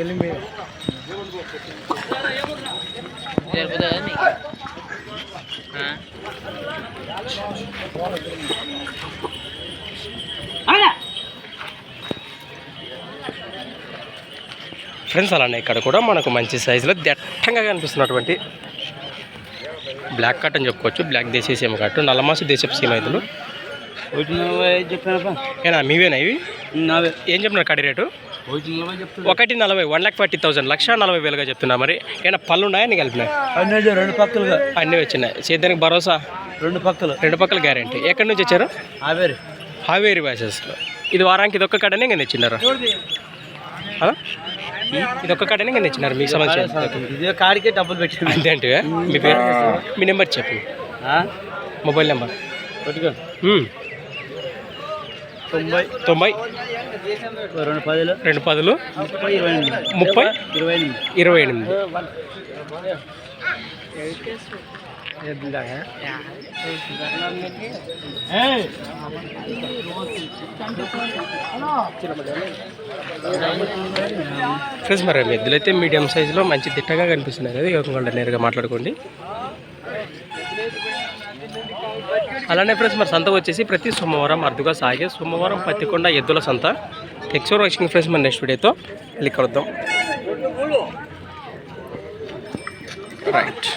ఎలిమి సరిపోతుందా ఫ్రెండ్స్ అలానే ఇక్కడ కూడా మనకు మంచి సైజులో దట్టంగా కనిపిస్తున్నటువంటి బ్లాక్ కట్ అని చెప్పుకోవచ్చు. బ్లాక్ దేశీయ సీమ కట్టు నల్లమాసు దేశపు సీమ ఇతలు ఒకటి నలభై ఐదు ఏనా మీవేనా ఇవి? నావే. ఏం చెప్తున్నారు కడి రేటు? ఒకటి నలభై చెప్తున్నా ఒకటి నలభై వన్ లాక్ ఫార్టీ థౌసండ్ లక్ష నలభై వేలుగా చెప్తున్నా మరి. ఏమైనా పళ్ళు ఉన్నాయా నీ కలిపినాయి? అన్నీ రెండు పక్కలుగా. అన్నీ వచ్చినాయి. సేద్యానికి భరోసా? రెండు పక్కలు. రెండు పక్కల గ్యారంటీ. ఎక్కడి నుంచి వచ్చారు? ఆవేరు హావేరి వ్యాసెస్లో ఇది వారానికి ఇది ఒక్క కడనే ఇంకా తెచ్చినారు ఇది ఒక్క కడనే ఇంకా తెచ్చినారు మీకు సంబంధించి ఇదే కాడికే డబ్బులు పెట్టింది అంతే అంటే మీ పేరు? మీ నెంబర్ చెప్పు. Mobile number. తొంభై తొంభై? రెండు పదిలు. రెండు పదులు? ముప్పై ఇరవై ఎనిమిది. ఇరవై ఫ్రెండ్స్ మరి ఎద్దులు అయితే మీడియం సైజులో మంచి దిట్టగా కనిపిస్తున్నాయి కదా యోగంగా నేరుగా మాట్లాడుకోండి. అలానే ఫ్రెండ్స్ మరి సంత వచ్చేసి ప్రతి సోమవారం అరుదుగా సాగే సోమవారం పత్తికొండ ఎద్దుల సంత. టెక్స్చర్ వచ్చింది ఫ్రెండ్స్ మన నెక్స్ట్ వీడియోతో వెళ్ళి కలుద్దాం. రైట్